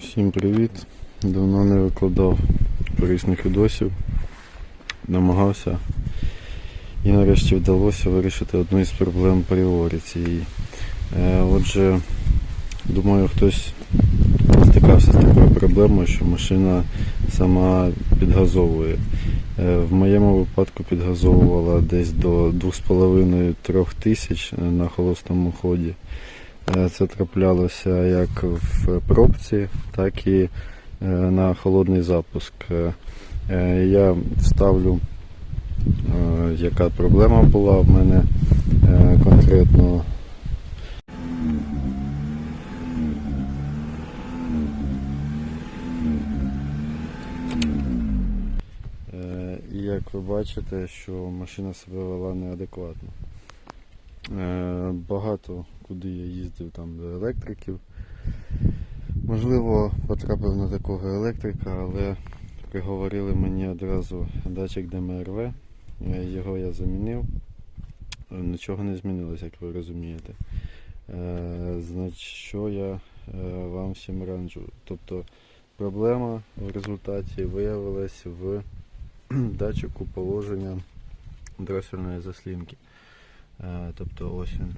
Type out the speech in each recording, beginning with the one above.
Всім привіт! Давно не викладав корисних відосів. Намагався і нарешті вдалося вирішити одну із проблем пріорі цієї. Е, Отже, думаю, хтось стикався з такою проблемою, що машина сама підгазовує. Е, В моєму випадку підгазовувала десь до 2,5-3 тисяч на холостому ході. Е, Це траплялося як в пробці, так і е, на холодний запуск. Е, Я вставлю, яка проблема була в мене конкретно. І як ви бачите, що машина себе вела неадекватно. Е, Багато куди я їздив там до електриків. Можливо, потрапив на такого електрика, але приговорили мені одразу датчик ДМРВ. Е, Його я замінив. Е, Нічого не змінилося, як ви розумієте. Значить, що я вам всім раджу. Тобто проблема в результаті виявилась в датчику положення дросельної заслінки. Е, Тобто ось він.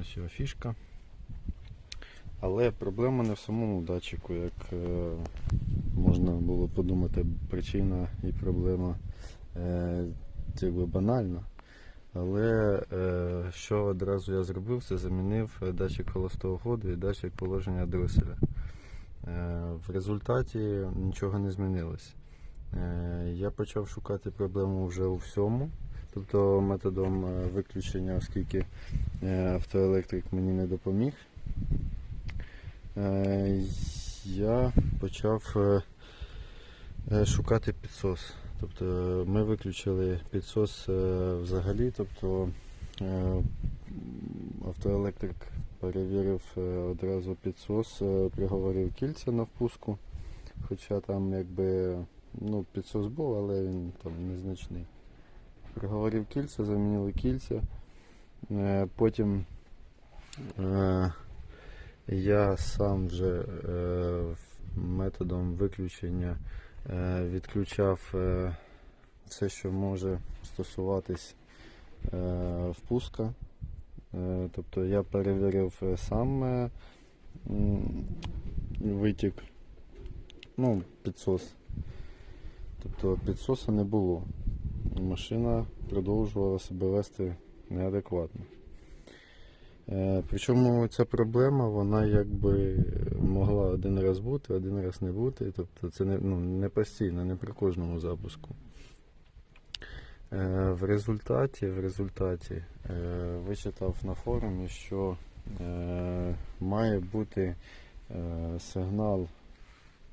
Ось його фішка. Але проблема не в самому датчику, як е, можна було подумати, причина і проблема е, якби банальна. Але що одразу я зробив, це замінив датчик холостого ходу і датчик положення дроселя. В результаті нічого не змінилось. Я почав шукати проблему вже у всьому, тобто методом е, виключення, оскільки е, автоелектрик мені не допоміг. Е, Я почав шукати підсос. Тобто ми виключили підсос взагалі, тобто автоелектрик перевірив одразу підсос, приговорив кільця на впуску, хоча там якби ну, підсос був, але він там незначний. Приговорив кільця, замінили кільця. Е, Потім е, я сам вже е, методом виключення відключав все, що може стосуватись впуска. Тобто я перевірив сам витік, ну, підсос. Тобто підсоса не було. Машина продовжувала себе вести неадекватно. Е, Причому ця проблема, вона якби могла один раз бути, один раз не бути. Тобто це не, ну, не постійно, не при кожному запуску. Е, В результаті, в результаті е, вичитав на форумі, що має бути сигнал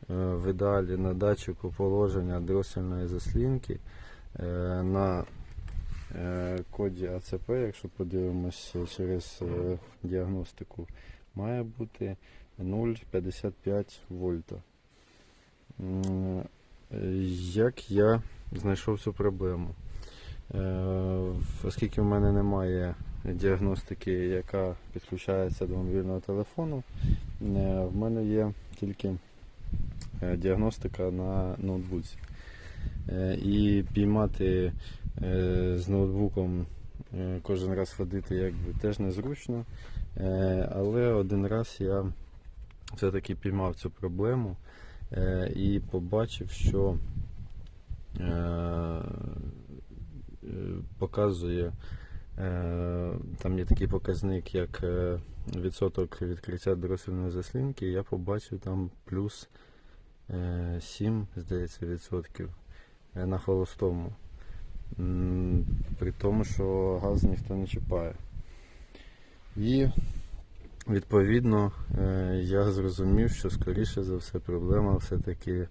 в ідеалі на датчику положення дросельної заслінки на е, коді АЦП, якщо подивимось через е, діагностику, має бути 0,55 вольта. Е, Як я знайшов цю проблему? Е, Оскільки в мене немає діагностики, яка підключається до мобільного телефону, е, в мене є тільки е, діагностика на ноутбуці. Е, І піймати е, з ноутбуком е, кожен раз ходити якби теж незручно. Але один раз я все-таки піймав цю проблему і побачив, що показує, там є такий показник, як відсоток відкриття дорослої заслінки, я побачив там плюс е, 7, здається, відсотків на холостому. При тому, що газ ніхто не чіпає. І відповідно е, я зрозумів, що скоріше за все проблема все-таки е,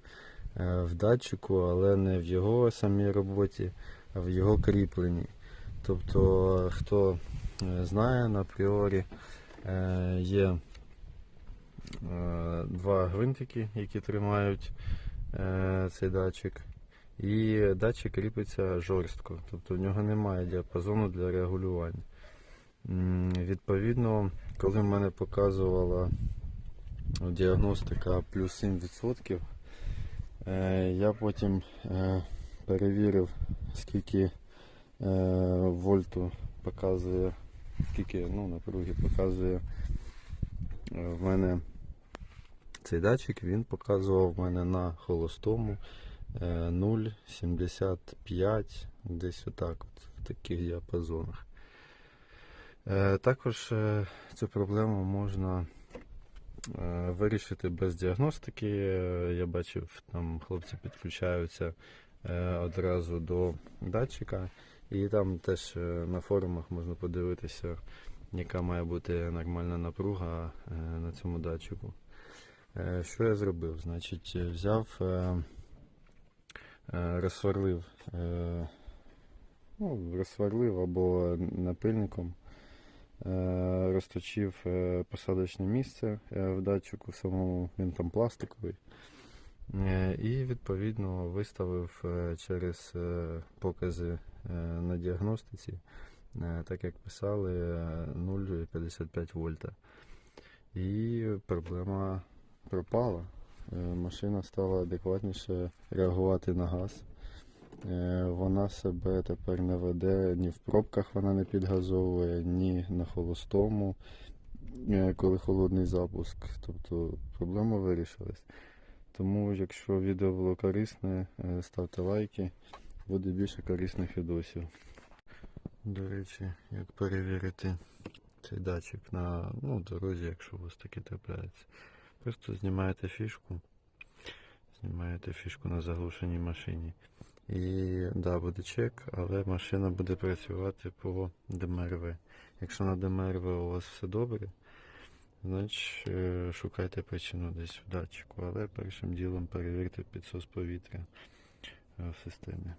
в датчику, але не в його самій роботі, а в його кріпленні. Тобто, хто е, знає на пріорі, е, є е, два гвинтики, які тримають е, цей датчик. І датчик кріпиться жорстко, тобто в нього немає діапазону для регулювання. Відповідно, коли в мене показувала діагностика плюс 7%. Е, Я потім е, перевірив, скільки е, вольту показує, скільки ну, напруги показує в мене цей датчик, він показував в мене на холостому 0,75, десь отак, от, в таких діапазонах. Е, Також е, цю проблему можна е, вирішити без діагностики. Я бачив, там хлопці підключаються одразу до датчика, і там теж на форумах можна подивитися, яка має бути нормальна напруга на цьому датчику. Що я зробив? Значить, взяв, е, розсверлив, е, ну, розсверлив або напильником, е, розточив посадочне місце в датчику самому, він там пластиковий. І відповідно виставив через покази на діагностиці, так як писали, е, 0,55 вольта. І проблема пропала. Е, Машина стала адекватніше реагувати на газ. Е, Вона себе тепер не веде ні в пробках вона не підгазовує, ні на холостому, е, коли холодний запуск. Тобто проблема вирішилась. Тому, якщо відео було корисне, ставте лайки, буде більше корисних відосів. До речі, як перевірити цей датчик на ну, дорозі, якщо у вас таке трапляється. Просто знімаєте фішку, знімаєте фішку на заглушеній машині. І да, буде чек, але машина буде працювати по ДМРВ. Якщо на ДМРВ у вас все добре, значить е, шукайте причину десь в датчику. Але першим ділом перевірте підсос повітря е, в системі.